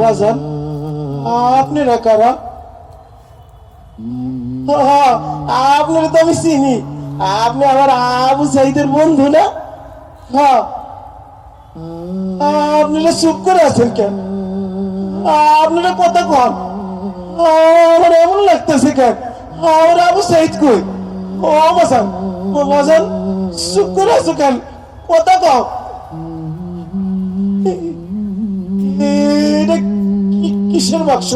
বাজান। আপনারা কারা? আপনারা তো আমি চিনি। আপনি আমার আবু সাইদের বন্ধু না? হ্যাঁ চুপ করে আছেন কেন? আপনারা কথা কন? আমার এমন লাগতেছে কেন? আমার আবু সাইদ কই? ও ও বাজান, চুপ করে আছো কেন? কথা কও। কিসের বাক্স?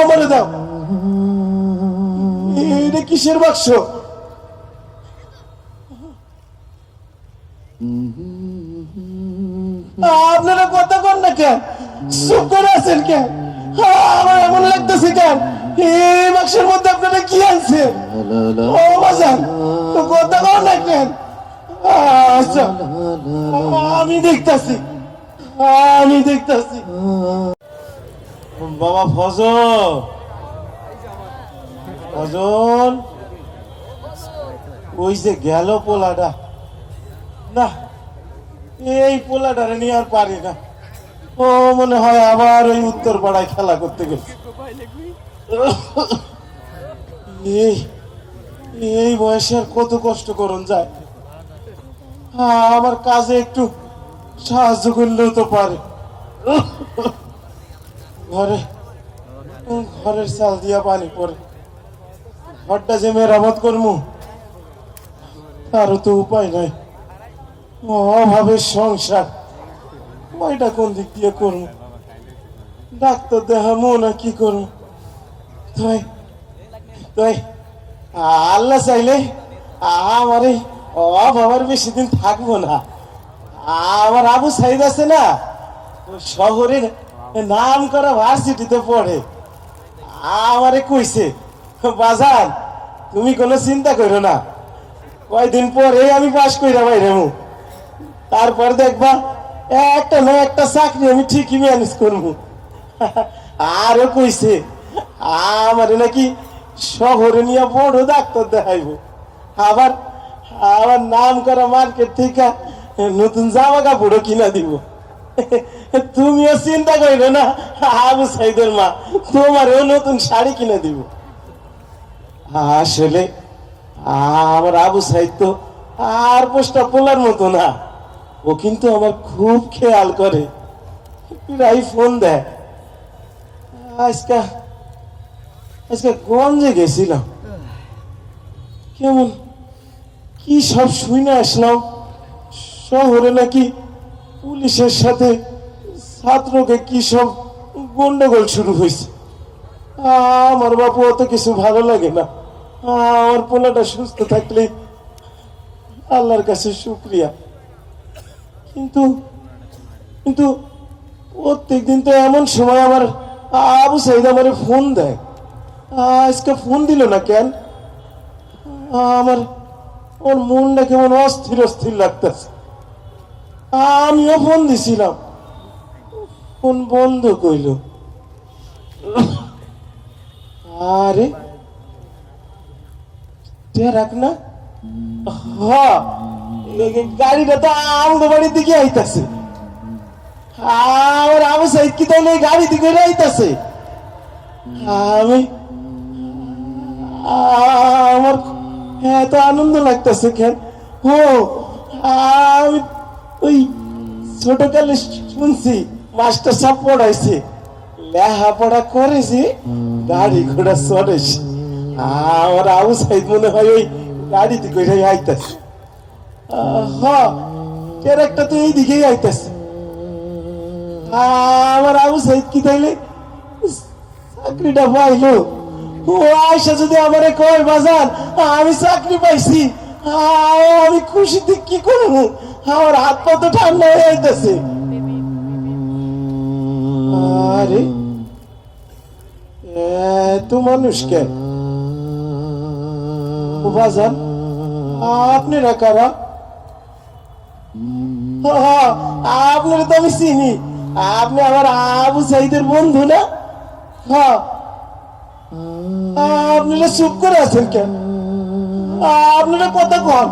আমারে দাও। এটা কিসের বাক্স? আপনারা কথা কন না কেন? চুপ করে আছেন কেন? আমার এমন লাগতেছে কেন? এই বাক্সের মধ্যে আপনারা কি আনছেন? ও, বাজান কথা কন না কেন? আচ্ছা আমি দেখতাছি। আমি দেখতাছি। বাবা, ফজল। ফজল। ওই যে গেল পোলাটা। না, এই পোলাটারে নিয়ে আর পারি না। ও মনে হয় আবার ওই উত্তর পাড়ায় খেলা করতে গেছে। এই এই বয়সে আর কত কষ্ট করুন যায়। আমার কাজে একটু সাহায্য করলেও তো পারে। ঘরে ঘরের চাল দিয়া পানি পরে ঘরটা যে মেরামত করব তারও তো উপায় নাই। অভাবের সংসার ওইটা কোন দিক দিয়ে করব ডাক্তার দেখামো না কি করব তাই তাই, আল্লাহ চাইলে আমার এই অভাবের বেশি দিন থাকব না। আমার আবু সাইদ আছে না শহরের নাম করা ভার্সিটিতে পড়ে। আমারে কইছে বাজার তুমি কোনো চিন্তা করো না। কয়দিন পরে আমি পাশ কইরা বাইরে হব। তারপর দেখবা, একটা না একটা চাকরি আমি ঠিকই ম্যানেজ করব। আরও কইছে, আমার নাকি শহরে নিয়ে বড় ডাক্তার দেখাইব। আবার আবার নাম করা মার্কেট থেকে নতুন জামা কাপড়ও কিনা দিব। তুমিও চিন্তা করবে না, আবু সাইদের মা, তোমারও নতুন শাড়ি কিনে দিব। আসলে, আমার আবু সাইদ তো আর পোস্টা পোলার মতো না। ও কিন্তু আমার খুব খেয়াল করে। প্রায় ফোন দেয়। আজকা, আজকে গঞ্জে গেছিলাম। কেমন, কি সব শুনে আসলাম। শহরে নাকি পুলিশের সাথে ছাত্রকে কি সব গন্ডগোল শুরু হয়েছে? আমার বাপু অত কিছু ভালো লাগে না। আমার পোলাটা সুস্থ থাকলে আল্লাহর কাছে শুক্রিয়া। কিন্তু কিন্তু প্রত্যেক দিন তো এমন সময় আমার আবু সাইদ আমার ফোন দেয়। আজকে ফোন দিল না কেন? আমার, ওর মনটা কেমন অস্থির অস্থির লাগতেছে। আমিও ফোন দিছিলাম। ফোন বন্ধ কইল। আরে। রাখ না হ্যাঁ গাড়িটা তো আমাদের বাড়ির দিকে আইতাছে। আমার আবু সাইদ কি তাহলে এই গাড়ি দিকে আইতাছে? আমি আমার এত আনন্দ লাগতেছে কেন? ও, আমি ওই ছোটকালে শুনছি, মাস্টার সব পড়াইছে। লেখাপড়া করেছি গাড়ি ঘোড়া চড়েছে আমার আবু সাইদ মনে হয় ওই গাড়িতে করে আইতাছে। একটা তো এই দিকেই আইতাছে আমার আবু সাইদ কি তাইলে? চাকরিটা পাইলো। ও আয়সা যদি আমারে কয় বাজার আমি চাকরি পাইছি। আমি খুশিতে কি করব? আমার হাত পা তো ঠান্ডা হয়ে যাইতেছে। আরে এত তো আমি চিনি। আপনি আমার আবু সাইদের বন্ধু না? হ্যাঁ আপনারা চুপ করে আছেন কেন? আপনারা কথা কন।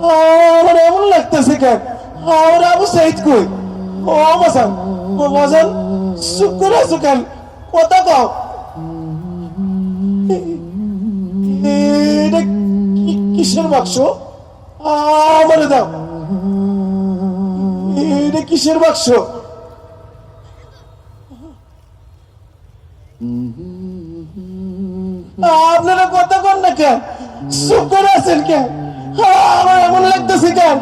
আমার এমন লাগতেছে কেন? আমার আবু সাইদ কই? ও বাসান ও বাজান চুপ আছো কেন? কথা কও। এটা কিসের বাক্স? আমারে দাও। এটা কিসের বাক্স? আপনারা কথা কন না কেন? চুপ আছেন কেন? আমার এমন লাগতেছে কেন?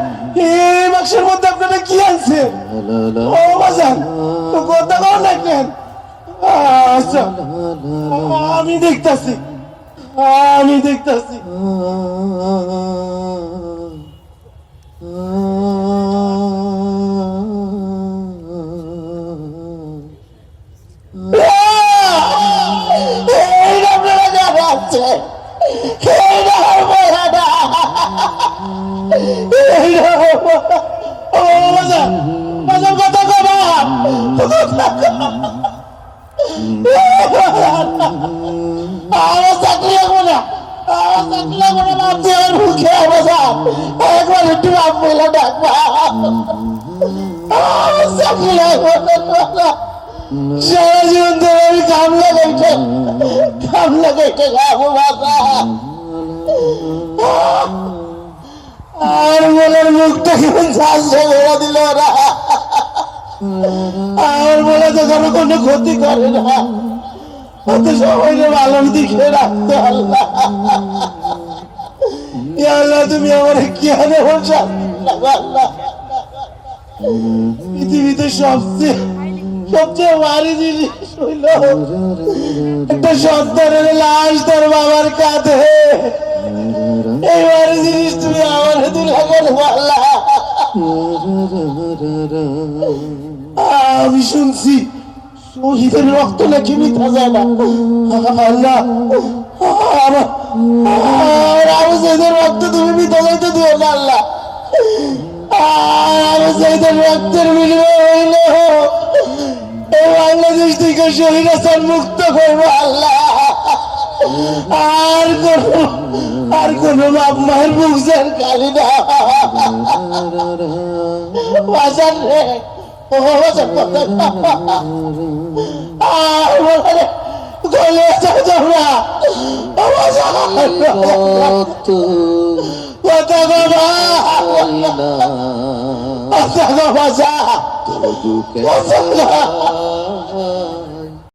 এই বাক্সের মধ্যে আপনারা কি আছে ও, বাজান, তো কথা কন না কেন? আচ্ছা আমি দেখতাছি আমি দেখতাছি। এই আপনারা যারা আছে এইটা হবে না এইটা হবে ও বাজান বাজান কথা কবা আমার চাকরি লাগবো না আমার চাকরি লাগবো না ভাবছি আমার মুখে অবসান একবার একটু বাপ বলে ডাকবা আমার চাকরি লাগবো না সারা জীবন ধরে আমি কাম লাগাইতে কাম লাগাইতে যাব বাবা আর বলার মুখটা দিল আর বলে তো কোনো কোনো ক্ষতি করে না। সবাইকে দিকে রাখতে আল্লাহ, তুমি আমার শান্তি আল্লাহ পৃথিবীতে সবচেয়ে সবচেয়ে ভারী জিনিস হইল একটা সন্তানের লাশ তার বাবার কাঁধে। এই ভারী জিনিস তুমি আমার কেন আল্লাহ আমি শুনছি শহীদের রক্ত নাকি মিথ্যা যায় না, আল্লাহ। বাংলাদেশ থেকে শহীদ মুক্ত করব, আল্লাহ। আর কোন আর কোন বাপ মায়ের মুখ যেন কালি না। বাজার রে ও বাজার আর বলে গলে যাও তোমরা। ও বাজার। কথা বাবা। বাবা।